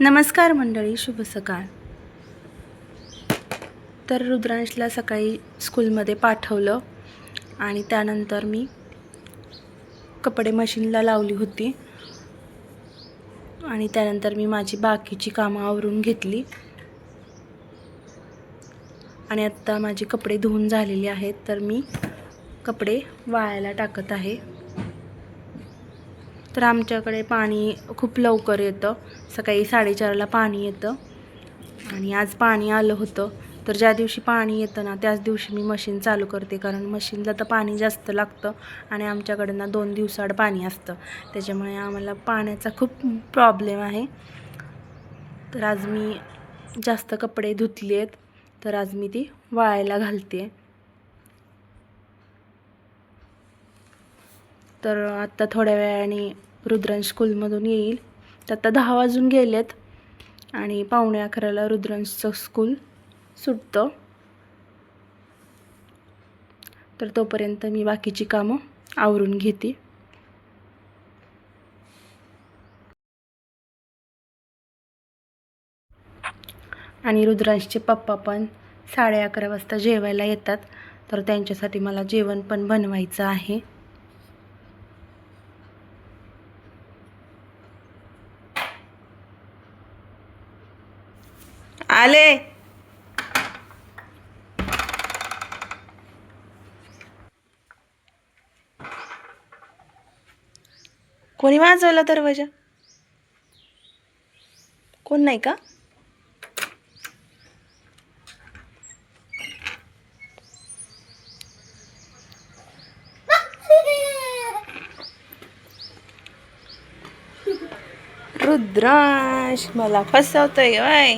नमस्कार मंडळी शुभ सकाळ. तर रुद्रांशला सकाळी स्कूलमध्ये पाठवलं आणि त्यानंतर मी कपडे मशीनला लावली होती आणि त्यानंतर मी माझी बाकीची कामं आवरून घेतली आणि आत्ता माझे कपडे धुवून झालेले आहेत तर मी कपडे वाळायला टाकत आहे. तर आमच्याकडे पाणी खूप लवकर येतं. सकाळी साडेचारला पाणी येतं. आणि आज पाणी आलं होतं. तर ज्या दिवशी पाणी येतं ना त्याच दिवशी मी मशीन चालू करते. कारण मशीनला तर पाणी जास्त लागतं आणि आमच्याकडे ना दोन दिवसाआड पाणी असतं. त्याच्यामुळे आम्हाला पाण्याचा खूप प्रॉब्लेम आहे. तर आज मी जास्त कपडे धुतले आहेत तर आज मी ती वाळायला घालते. तर आत्ता थोड्या वेळाने रुद्रांश स्कूलमधून येईल. तर आता दहा वाजून गेलेत आणि पावणे अकराला रुद्रांशचं स्कूल सुटतं. तर तोपर्यंत मी बाकीची कामं आवरून घेते. आणि रुद्रांशचे पप्पा पण साडे अकरा वाजता जेवायला येतात. तर त्यांच्यासाठी मला जेवण पण बनवायचं आहे. आले. कोणी वाजवला दरवाजा? कोण नाही का? रुद्राश मला फसवतोय बाय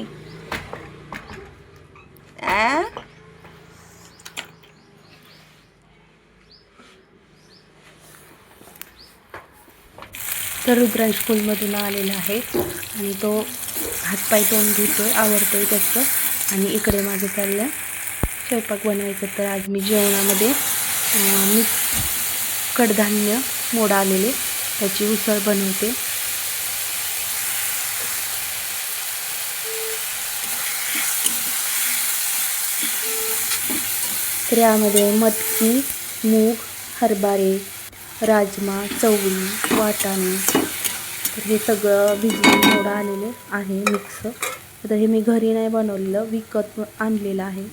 आ? तर रुद्रांश स्कूलमधून आलेला आहे. आणि तो हातपाय तोंड धुतोय आवडतोय त्याचं. आणि इकडे माझं चाललं स्वयंपाक बनवायचं. तर आज मी जेवणामध्ये मी कडधान्य मोड आलेले. त्याची उसळ बनवते. तर यामध्ये मटकी मूग हरभरे राजमा चवळी वाटाणे. तर हे सगळं भिजवून मोडं आलेले आहे मिक्स. तर हे मी घरी नाही बनवलेलं विकत आणलेलं आहे.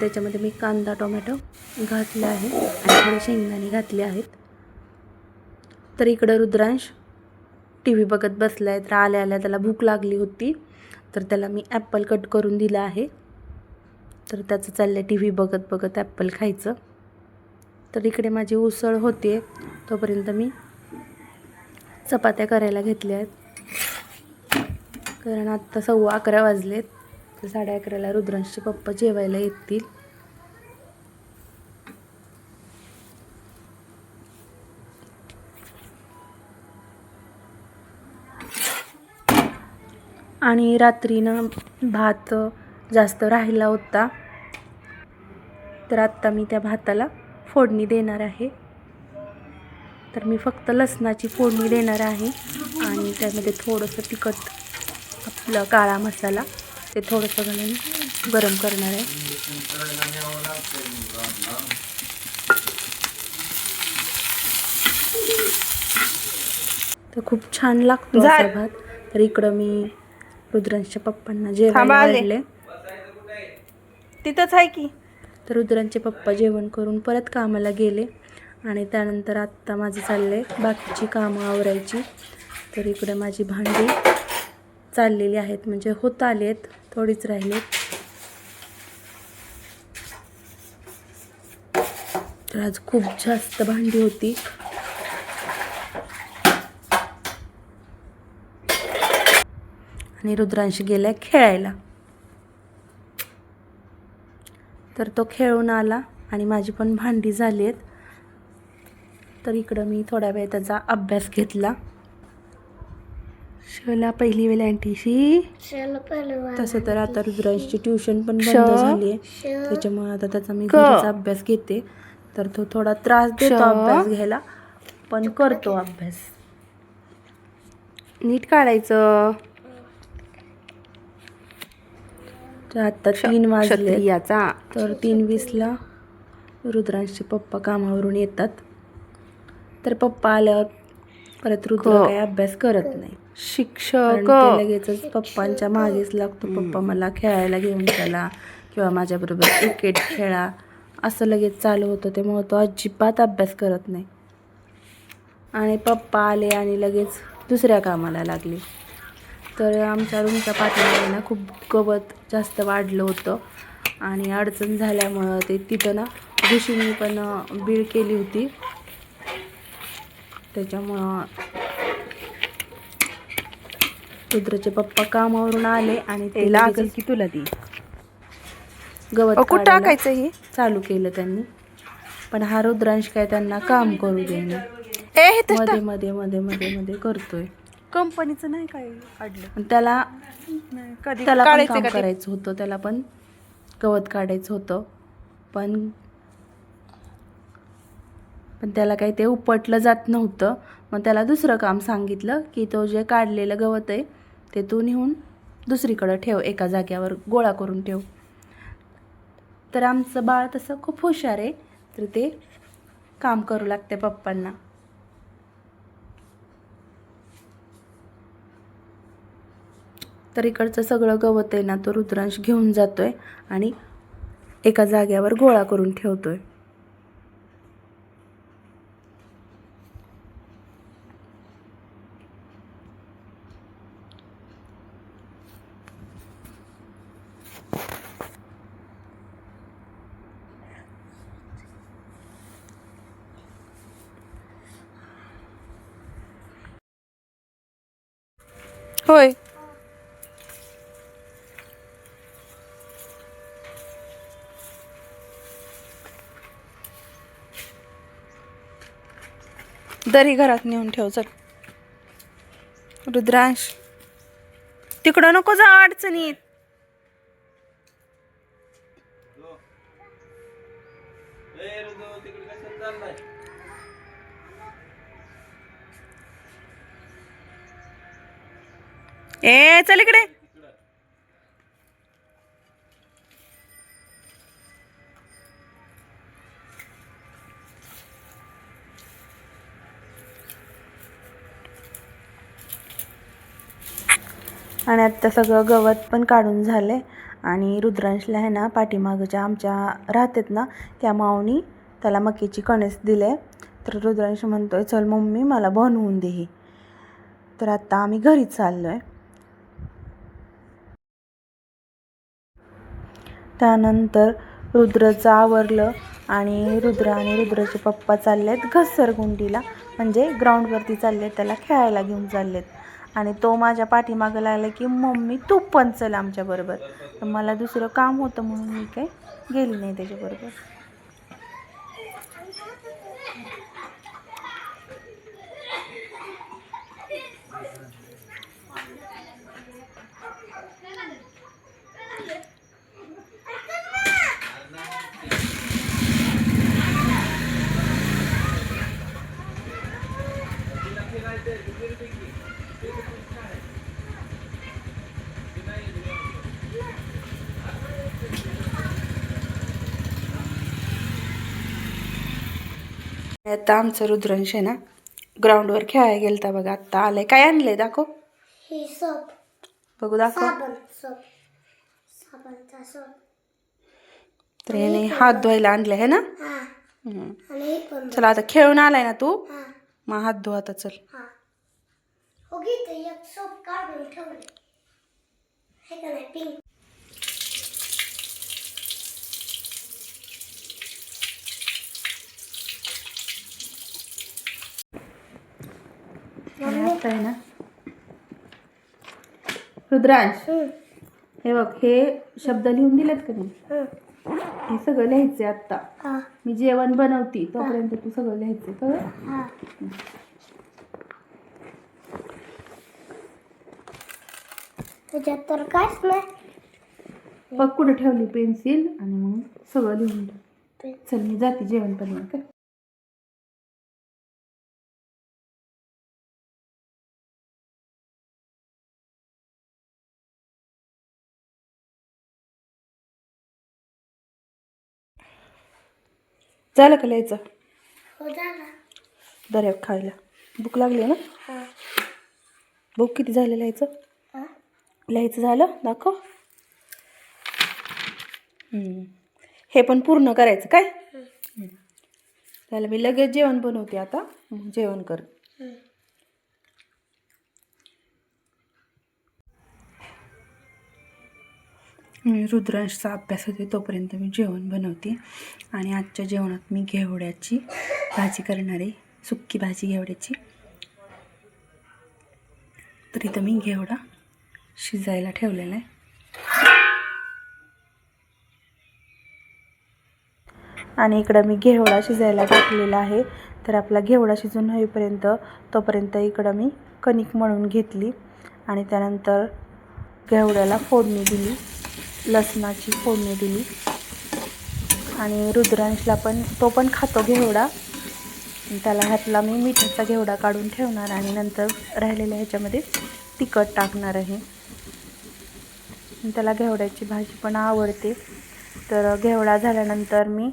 त्याच्यामध्ये मी कांदा टोमॅटो घातला आहे आणि थोडे शेंगदाणे घातले आहेत. तर इकडं रुद्रांश टी व्ही बघत बसला आहे तर आल्या आल्या त्याला भूक लागली होती. तर त्याला मी ॲपल कट करून दिलं आहे. तर त्याचं चाललं टी व्ही बघत बघत ॲप्पल खायचं. तर इकडे माझी उसळ होते तोपर्यंत मी चपात्या करायला घेतल्या आहेत. कारण आत्ता सव्वा अकरा वाजलेत. तर साडे अकराला रुद्रांशचे पप्पा जेवायला येतील. आणि रात्रीनं भात जास्त राहिला होता. तर आत्ता मी त्या भाताला फोडणी देणार आहे. तर मी फक्त लसणाची फोडणी देणार आहे. आणि त्यामध्ये थोडंसं तिखट आपलं काळा मसाला ते थोडंसं घालून गरम करणार आहे. तर खूप छान लागतो भात. तर इकडं मी रुद्रांच्या पप्पांना जेवायला. वाढले. तिथंच आहे की. तर रुद्रांचे पप्पा जेवण करून परत कामाला गेले आणि त्यानंतर आत्ता माझं चाललं आहे बाकीची कामं आवरायची. तर इकडे माझी भांडी चाललेली आहेत म्हणजे होत आली आहेत थोडीच राहिलीत. तर आज खूप जास्त भांडी होती. आणि रुद्रांशी गेल्या खेळायला. तर तो खेळून आला आणि माझी पण भांडी झाली आहेत. तर इकडं मी थोड्या वेळ त्याचा अभ्यास घेतला. शला पहिली वेळ अँटीशी. तसं तर आता रुद्रांशची ट्युशन पण बंद झाली आहे. त्याच्यामुळे आता त्याचा मी घरीच अभ्यास घेते. तर तो थोडा त्रास देतो अभ्यास घ्यायला पण करतो अभ्यास. नीट काढायचं. तर आता तीन वाजले याचा. तर तीन वीसला रुद्रांशचे पप्पा कामावरून येतात. तर पप्पा आल्यावर परत रुद्र. काही अभ्यास करत नाही. शिक्षक. ते लगेचच पप्पांच्या मागेच लागतो. पप्पा मला खेळायला घेऊन चला किंवा माझ्याबरोबर क्रिकेट खेळा. असं लगेच चालू होतं. त्यामुळं तो अजिबात अभ्यास करत नाही. आणि पप्पा आले आणि लगेच दुसऱ्या कामाला लागले. तर आमच्या रूमच्या पाठीमागे ना खूप गवत जास्त वाढलं होतं. आणि अडचण झाल्यामुळं ते तिथं ना घुशीने पण बीळ केली होती. त्याच्यामुळं रुद्रचे पप्पा कामावरून आले आणि ते लागल की तुला ती? गवत कुठं टाकायचं हे? चालू केलं त्यांनी. पण हा रुद्रांश काय त्यांना काम करू तर मध्ये मध्ये मध्ये मध्ये मध्ये करतोय. कंपनीचं नाही काय काढलं. पण त्याला नाही कधी त्याला पण काढायचं काम का ते? करायचं होतं त्याला पण गवत काढायचं होतं. पण पण त्याला काही ते उपटलं जात नव्हतं. मग त्याला दुसरं काम सांगितलं की तो जे काढलेलं गवत आहे ते तू नेऊन दुसरीकडं ठेव एका जाग्यावर गोळा करून ठेव. तर आमचं बाळ तसं खूप हुशार आहे. तर ते काम करू लागते पप्पांना. तर इकडचं सगळं गवत आहे ना तो रुद्रांश घेऊन जातोय आणि एका जाग्यावर गोळा करून ठेवतोय. होय. दरी घरात नेऊन ठेव चल. रुद्रांश तिकडं नको जा अडचणीत. ए चल इकडे. आणि आत्ता सगळं गवत पण काढून झाले आणि रुद्रांशला आहे ना पाठीमागच्या आमच्या राहतात ना त्या मावनी त्याला मकीची कणस दिले तर रुद्रांश म्हणतो आहे चल मम्मी मला बनवून देही तर आत्ता आम्ही घरी चाललो आहे त्यानंतर रुद्रचं आवरलं आणि रुद्र आणि रुद्राचे पप्पा चालले आहेत घसरगुंडीला. म्हणजे ग्राउंडवरती चालले आहेत त्याला खेळायला घेऊन चाललेत. आणि तो माझ्या पाठीमागं लागला की मम्मी तू पण चल आमच्याबरोबर तर मला दुसरं काम होतं म्हणून मी काही गेली नाही त्याच्याबरोबर आता आमचं रुद्रांश आहे ना ग्राउंडवर खेळायला गेलता बघा आत्ता आलंय. काय आणलंय? दाखव. हे सोप. बघू दाखव. साबण सोप. साबणचा सोप. तर याने हात धुवायला आणले आहे ना? हा. हम्म. आणि हे पण चला आता खेळून आलाय ना तू? हा. मग हात धुवा आता चल. हा. हो गीते एक सोप काढून ठेवले हे का नाही पिंक आता आहे ना. रुद्रांश हे. बघ हे शब्द लिहून दिलेत का नाही हे. सगळं लिहायचे आत्ता. मी जेवण बनवती तोपर्यंत तू सगळं लिहायचं कळलं? हा. तुझ्यात तर काहीच नाही. बघ कुठे ठेवली पेन्सिल आणि मग सगळं लिहून. चल मी जाते जेवण बनवायला. काय झालं का लिहायचं हो दर्या खायला. भूक लागली ना? भूक किती झालं लिहायचं लिहायचं झालं? दाखव. हे पण पूर्ण करायचं काय. त्याला मी लगेच जेवण बनवते आता. जेवण कर रुद्रांशचा अभ्यास होते तोपर्यंत मी जेवण बनवते. आणि आजच्या जेवणात मी घेवड्याची भाजी करणार आहे सुक्की भाजी घेवड्याची. तर इथं मी घेवडा शिजायला ठेवलेला आहे. आणि इकडं मी घेवडा शिजायला टाकलेला आहे. तर आपला घेवडा शिजून होईपर्यंत तोपर्यंत इकडं मी कणिक मळून घेतली. आणि त्यानंतर घेवड्याला फोडणी दिली. लसणाची फोडणी दिली. आणि रुद्रांशला पण तो पण खातो घेवडा. त्याला ह्यातला मी मिठाचा घेवडा काढून ठेवणार आणि नंतर राहिलेल्या ह्याच्यामध्ये तिखट टाकणार आहे. त्याला घेवड्याची भाजी पण आवडते. तर घेवडा झाल्यानंतर मी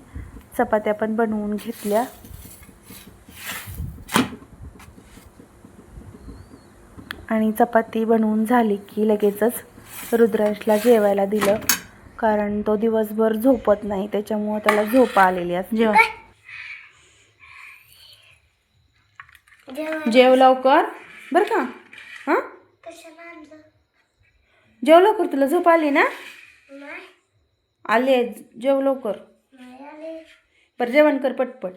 चपात्या पण बनवून घेतल्या. आणि चपाती बनवून झाली की लगेचच रुद्रांशला जेवायला दिलं. कारण तो दिवसभर झोपत नाही त्याच्यामुळं त्याला झोप आलेली असते. जेवण जेव. लवकर. बरं का? हां? जेव लवकर तुला झोप आली ना? आली आहे. जेव लवकर. नाही आले. बरं जेवण कर पटपट.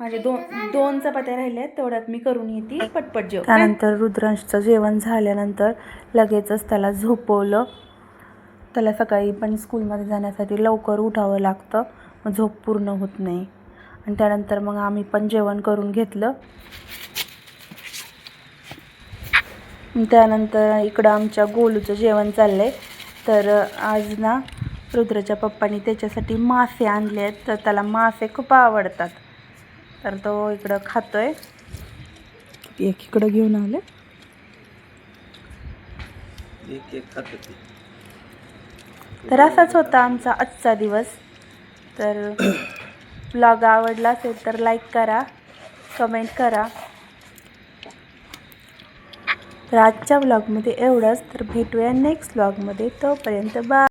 माझे दोन दोन चपात्या राहिल्या आहेत तेवढ्यात मी करून येते. पटपट जेव. त्यानंतर रुद्रांशचं जेवण झाल्यानंतर लगेचच त्याला झोपवलं. त्याला सकाळी पण स्कूलमध्ये जाण्यासाठी लवकर उठावं लागतं. मग झोप पूर्ण होत नाही. आणि त्यानंतर मग आम्ही पण जेवण करून घेतलं. त्यानंतर इकडं आमच्या गोलूचं जेवण चाललं आहे तर आज ना रुद्राच्या पप्पानी त्याच्यासाठी मासे आणले आहेत तर त्याला मासे खूप आवडतात. तर तो इकडं खातोय. एक इकडं घेऊन आले. खात तर असाच होता आमचा आजचा दिवस. तर ब्लॉग आवडला असेल तर लाईक करा कमेंट करा. तर आजच्या ब्लॉगमध्ये एवढंच. तर भेटूया नेक्स्ट ब्लॉगमध्ये. तोपर्यंत बा